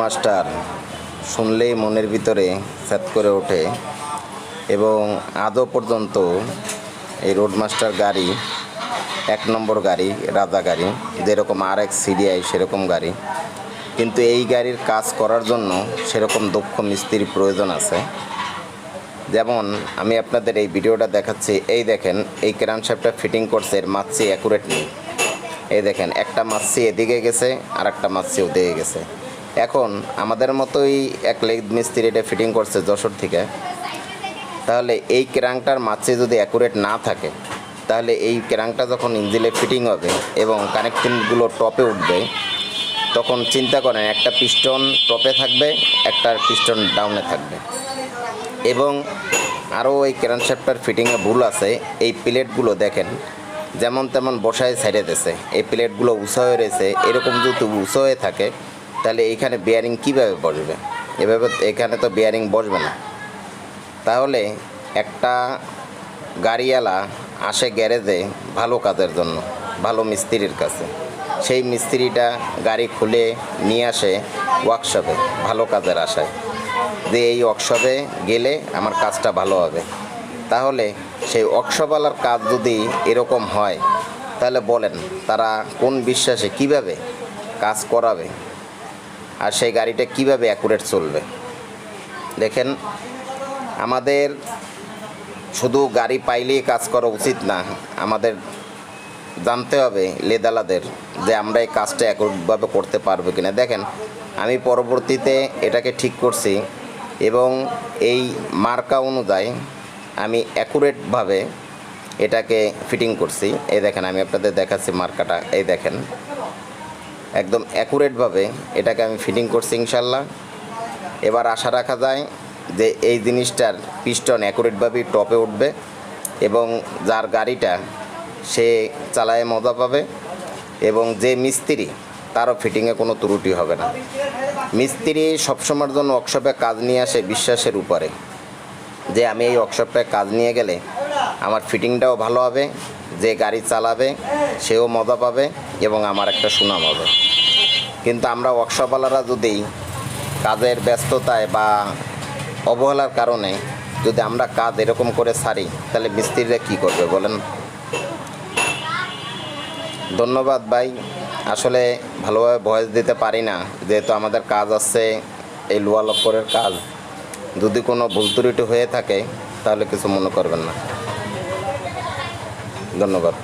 Master শুনলেই মনের ভিতরে স্যাত করে ওঠে এবং আদৌ পর্যন্ত এই রোড মাস্টার গাড়ি, এক নম্বর গাড়ি, রাজা গাড়ি, যেরকম আর এক সিডিআই সেরকম গাড়ি। কিন্তু এই গাড়ির কাজ করার জন্য সেরকম দক্ষ মিস্ত্রির প্রয়োজন আছে। যেমন আমি আপনাদের এই ভিডিওটা দেখাচ্ছি, এই দেখেন, এই ক্রানশ্যাফটটা ফিটিং করছে এর মাছি অ্যাকুরেট নেই। এই দেখেন, একটা মাছি এদিকে গেছে আর একটা মাছি ওদিকে গেছে। এখন আমাদের মতোই এক লেগ মিস্ত্রি এটা ফিটিং করছে যশোর থেকে। তাহলে এই ক্রাংটার মাছি যদি অ্যাকুরেট না থাকে, তাহলে এই ক্রাংটা যখন ইঞ্জিলে ফিটিং হবে এবং কানেক্টিংগুলো টপে উঠবে, তখন চিন্তা করেন একটা পিস্টন টপে থাকবে, একটা পিস্টন ডাউনে থাকবে। এবং আরও এই ক্যারানশ্যাফটার ফিটিংয়ে ভুল আছে, এই প্লেটগুলো দেখেন, যেমন তেমন বসায় ছেড়ে দিয়েছে। এই প্লেটগুলো উঁচা হয়ে রয়েছে, এরকম যদি উঁচু হয়ে থাকে তাহলে এইখানে বিয়ারিং কীভাবে বসবে? এভাবে এখানে তো বিয়ারিং বসবে না। তাহলে একটা গাড়িওয়ালা আসে গ্যারেজে ভালো কাজের জন্য, ভালো মিস্ত্রির কাছে। সেই মিস্ত্রিটা গাড়ি খুলে নিয়ে আসে ওয়ার্কশপে ভালো কাজের আশায়। যে এই ওয়ার্কশপে গেলে আমার কাজটা ভালো হবে। তাহলে সেই ওয়ার্কশপওয়ালার কাজ যদি এরকম হয়, তাহলে বলেন তারা কোন বিশ্বাসে কীভাবে কাজ করাবে? আর সেই গাড়িটা কীভাবে অ্যাকুরেট চলবে? দেখেন, আমাদের শুধু গাড়ি পাইলেই কাজ করা উচিত না, আমাদের জানতে হবে লেদালাদের যে আমরা এই কাজটা এককভাবে করতে পারব কি না দেখেন, আমি পরবর্তীতে এটাকে ঠিক করছি এবং এই মার্কা অনুযায়ী আমি অ্যাকুরেটভাবে এটাকে ফিটিং করছি। এই দেখেন, আমি আপনাদের দেখাচ্ছি মার্কাটা। এই দেখেন একদম অ্যাকুরেটভাবে এটাকে আমি ফিটিং করছি ইনশাল্লাহ। এবার আশা রাখা যায় যে এই জিনিসটার পিস্টন অ্যাকুরেটভাবেই টপে উঠবে এবং যার গাড়িটা সে চালায় মজা পাবে এবং যে মিস্ত্রি তারও ফিটিংয়ে কোনো ত্রুটি হবে না। মিস্ত্রি সবসময়ের জন্য ওয়ার্কশপে কাজ নিয়ে আসে বিশ্বাসের উপরে। যে আমি এই ওয়ার্কশপে কাজ নিয়ে গেলে আমার ফিটিংটাও ভালো হবে, যে গাড়ি চালাবে সেও মজা পাবে এবং আমার একটা সুনাম হবে। কিন্তু আমরা ওয়ার্কশপওয়ালারা যদি কাজের ব্যস্ততায় বা অবহেলার কারণে যদি আমরা কাজ এরকম করে সারি, তাহলে মিস্ত্রিরা কী করবে বলেন? ধন্যবাদ ভাই, আসলে ভালোভাবে ভয়েস দিতে পারি না, যেহেতু আমাদের কাজ আছে এই লোয়া লক্করের কাজ। যদি কোনো ভুল ত্রুটি হয়ে থাকে, তাহলে কিছু মনে করবেন না। ধন্যবাদ।